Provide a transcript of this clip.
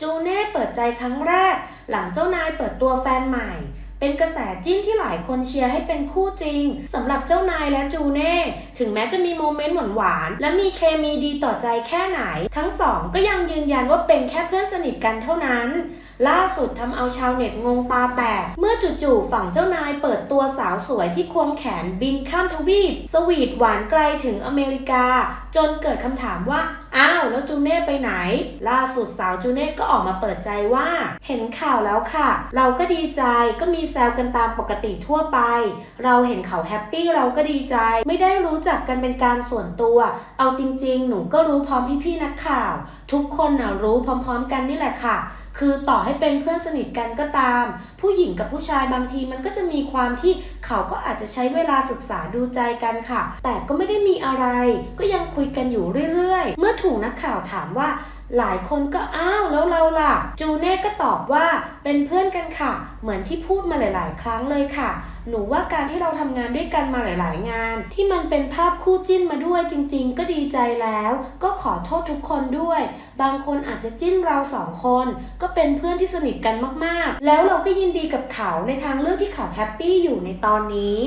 จูเน่เปิดใจครั้งแรก หลังเจ้านายเปิดตัวแฟนใหม่ เป็นกระแสจิ้นที่หลายคนเชียร์ให้เป็นคู่จริงสำหรับเจ้านายและจูเน่ ถึงแม้จะมีโมเมนต์หวานๆและมีเคมีดีต่อใจแค่ไหน ทั้งสองก็ยังยืนยันว่าเป็นแค่เพื่อนสนิทกันเท่านั้น ล่าสุดทำเอาชาวเน็ตงงตาแตก เมื่อจู่ๆฝั่งเจ้านายเปิดตัวสาวสวยที่ควงแขนบินข้ามทวีป สวีทหวานไกลถึงอเมริกา จนเกิดคำถามว่าอ้าวแล้วจูเน่ไปไหน ล่าสุดสาวจูเน่ก็ออกมาเปิดใจว่า เห็นข่าวแล้วค่ะ เราก็ดีใจก็มีแซวกันตามปกติทั่วไป เราเห็นเขาแฮปปี้เราก็ดีใจ ไม่ได้รู้จักกันเป็นการส่วนตัว เอาจริง ๆ หนูก็รู้พร้อมพี่ๆนักข่าว ทุกคนน่ะรู้พร้อม ๆ กันนี่แหละค่ะคือต่อให้เป็นเพื่อนสนิทกันก็ตาม ผู้หญิงกับผู้ชายบางทีมันก็จะมีความที่เขาก็อาจจะใช้เวลาศึกษาดูใจกันค่ะ แต่ก็ไม่ได้มีอะไร ก็ยังคุยกันอยู่เรื่อยๆ เมื่อถูกนักข่าวถามว่า หลายคนก็อ้าวแล้วเราล่ะ จูเน่ก็ตอบว่าเป็นเพื่อนกันค่ะ เหมือนที่พูดมาหลาย ๆ ครั้งเลยค่ะ หนูว่าการที่เราทำงานด้วยกันมาหลาย ๆ งาน ที่มันเป็นภาพคู่จิ้นมาด้วยจริง ๆ ก็ดีใจแล้ว ก็ขอโทษทุกคนด้วย บางคนอาจจะจิ้นเราสองคน ก็เป็นเพื่อนที่สนิทกันมาก ๆ แล้วเราก็ยินดีกับเขาในทางเลือกที่เขาแฮปปี้อยู่ในตอนนี้